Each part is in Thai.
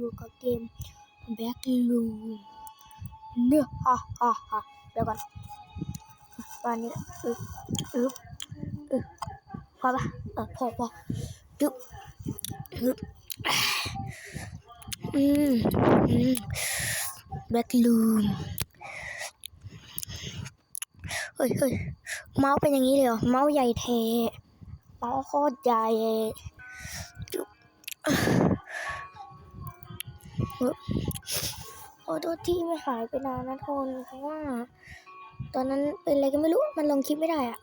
อยู่กับเกมแบ็กลูเนื้อฮ่าฮ่าฮ่าเดี๋ยวก่อนวันนี้อึ๊บอึ๊บอึ๊บพอปะเออพอพอดึ๊บอึ๊บอืมอืมแบ็กลูเฮ้ยเฮ้ยเมาส์เป็นอย่างนี้เลยเหรอ เมาส์ใหญ่เทเมาส์โคตรใหญ่ จุ๊บอึ๊บขอโทษที่ไม่หายไปนานนะทนเพราะว่า ตอนนั้นเป็นอะไรก็ไม่รู้มันลงคลิปไม่ได้อะ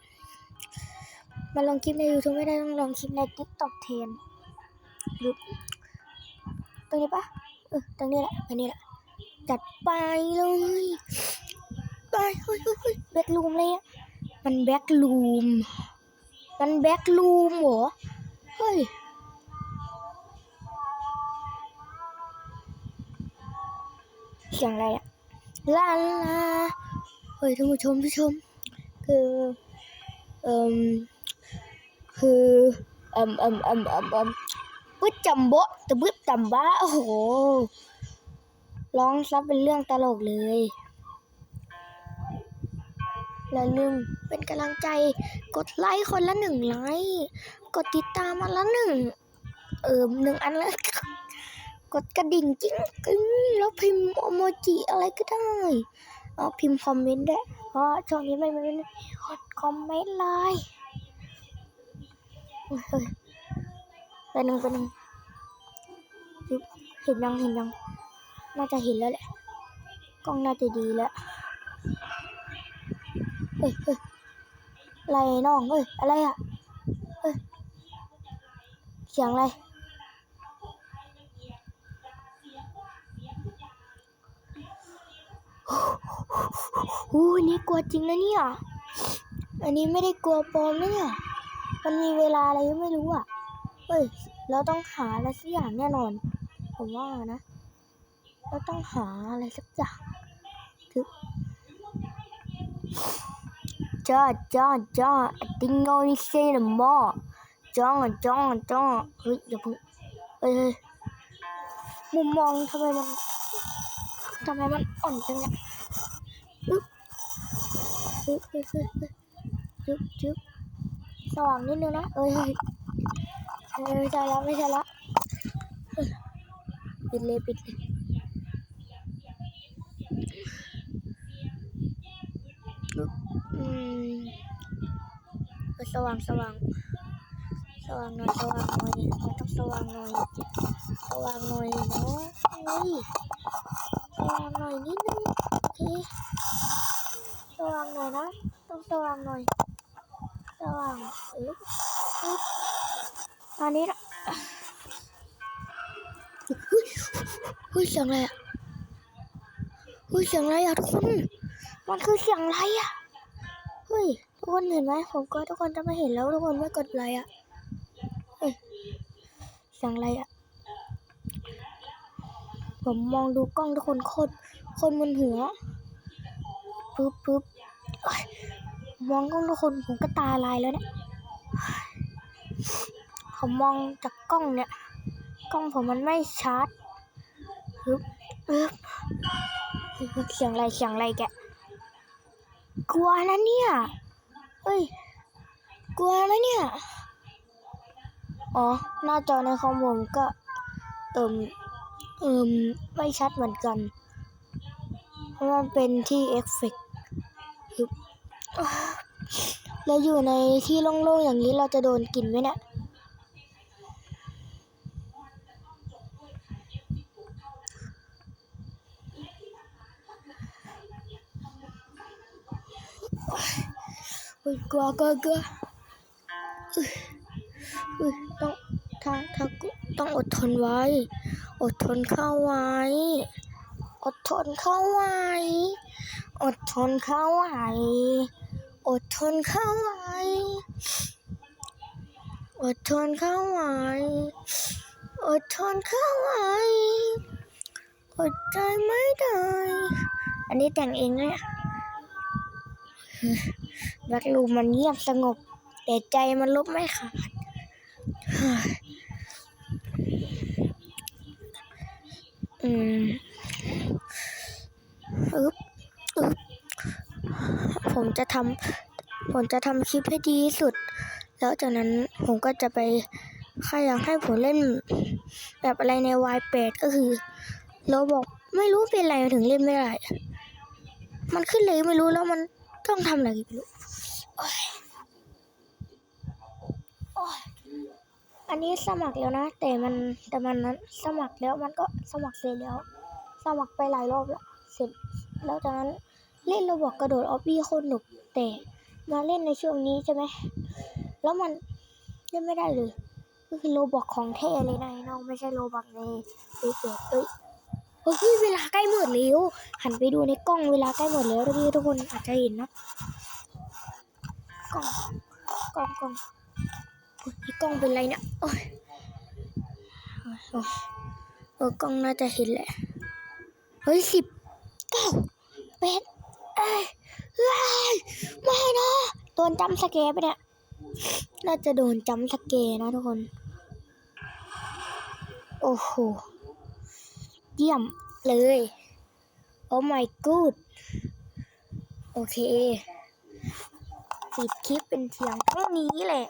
มันลงคลิปใน YouTube ไม่ได้ต้องลงคลิปใน TikTok แทนหรือตรงนี้ปะเออตรงนี้แหละอันนี้แหละจัดไปเลยไปเฮ้ยเฮ้ยเฮ้ยแบ็กลูมเลยอะมันแบ็กลูมมันแบ็กลูมเหรอเฮ้ย เสียงอะไรอะลาลาเฮ้ยท่านผู้ชมผู้ชม คือเอ่มคือเอ่มเอ่มเอ่มเอ่มเอ่มปึ๊ดจำโบะตะบึ๊ดจำบ้าโอ้โหร้องซับเป็นเรื่องตลกเลยอย่าลืมเป็นกำลังใจกดไลค์คนละหนึ่งไลค์ กดติดตามมาละหนึ่งเอิมหนึ่งอันละ กดกระดิ่งจิ้งกึ้งแล้วพิมพ์โอโมจิอะไรก็ได้เอาพิมพ์คอมเมนต์ได้เพราะช่วงนี้ไม่มีคนคอมเมนต์เลยเฮ้ยไปหนึ่งไปหนึ่งเห็นยังเห็นยัง น่าจะเห็นแล้วแหละ กล้องน่าจะดีแล้วเฮ้ยเฮ้ยอะไรน้องเฮ้ยอะไรอะเฮ้ยเสียงอะไร อู้นนี้กลัวจริงนะเนี่ย อันนี้ไม่ได้กลัวปลอมนะเนี่ย มันมีเวลาอะไรไม่รู้อะ เฮ้ย เราต้องหาอะไรสักอย่างแน่นอน ผมว่านะ เราต้องหาอะไรสักอย่างคือจ้าจ้าจ้าติงโง่นี่เซ่นมอจ้องจ้องจ้องเฮ้ยอย่าเพิ่งเฮ้ยเฮ้ยมุมมองทำไมมันทำไมมันอ่อนจังเนี่ย อึ๊บจึ๊บจึ๊บสว่างนิดนึงนะเอ้ยเฮ้ยเอ้ยไม่ใช่ละไม่ใช่ละปิดเลยปิดเลยอืมเอสว่างสว่างสว่างหน่อยสว่างหน่อยมันต้องสว่างหน่อยสว่างหน่อยเนาะเฮ้ยสว่างหน่อยนิดนึงโอเค สว่างหน่อยนะ ต้อง สว่างหน่อยสว่างอึ๊บอึ๊บอันนี้ละเฮ้ยเฮ้ยเสียงอะไรอะเฮ้ยเสียงอะไรอะทุกคน มันคือเสียงอะไรอะเฮ้ยทุกคนเห็นไหมผมก็ทุกคนจะไม่เห็นแล้วทุกคนไม่กดไลค์อะเฮ้ยเสียงอะไรอะผมมองดูกล้องทุกคนโคตรโคตรมึนหัวปึ๊บปึ๊บ มองกล้องทุกคนผมก็ตาลายแล้วเนี่ยผมมองจากกล้องเนี่ย กล้องผมมันไม่ชัดปึ๊บปึ๊บปึ๊บเสียงอะไรเสียงอะไรแกกลัวนะเนี่ยเฮ้ยกลัวนะเนี่ย อ๋อ หน้าจอในคอมผมก็ เอิ่มเอิ่มไม่ชัดเหมือนกัน เพราะมันเป็นที่เอฟเฟกต์ ฮึบแล้วอยู่ในที่โล่งๆอย่างนี้เราจะโดนกลิ่นไหมเนี่ยเฮ้ยกลัวกลัวกลัวเอ้ยเฮ้ยต้องถ้าถ้ากูต้องอดทนไว้ อดทนเข้าไว้ อดทนเข้าไว้ อดทนเข้าไว้ อดทนเข้าไว้ อดทนเข้าไว้ อดทนเข้าไว้ อดใจไม่ได้ อันนี้แต่งเองเนี่ยแบ็คลูมมันเงียบสงบ แต่ใจมันลบไม่ขาด อืมอึ๊บอึ๊บ ผมจะทำผมจะทำคลิปให้ดีที่สุด แล้วจากนั้นผมก็จะไปใครอยากให้ผมเล่นแบบอะไรในวายแปดก็คือเราบอกไม่รู้เป็นอะไรถึงเล่นไม่ได้ มันขึ้นเลยไม่รู้แล้วมันต้องทำอะไรไม่รู้อ๊ยโอ๊ยอันนี้สมัครแล้วนะ แต่มันแต่มันนั้นสมัครแล้วมันก็สมัครเสร็จแล้ว สมัครไปหลายรอบแล้วเสร็จแล้วจากนั้น เล่นระบบกระโดดออบบี้โคตรหนุกแต่มาเล่นในช่วงนี้ใช่ไหมแล้วมันเล่นไม่ได้เลย ก็คือโลบอกของแท้เลยนะน้องไม่ใช่โลบอกในเฟซเเอ้ยเฮ้ยเวลาใกล้หมดแล้วหันไปดูในกล้องเวลาใกล้หมดแล้วทุกพี่ทุกคนอาจจะเห็นนะกล้องกล้องกล้องโอ้ยอีกล้องเป็นไรเนี่ยโอ้ยโอ้ยโอ้ยเออกล้องน่าจะเห็นแหละเฮ้ยสิบเก้าแปดเอ้ยเอ้ย ไม่นะโดนจำสแกร์ไปเนี่ย น่าจะโดนจำสแกนะทุกคน โอ้โห เยี่ยมเลย โอ้ my god โอเคปิดคลิปเป็นเสียงเท่านี้แหละ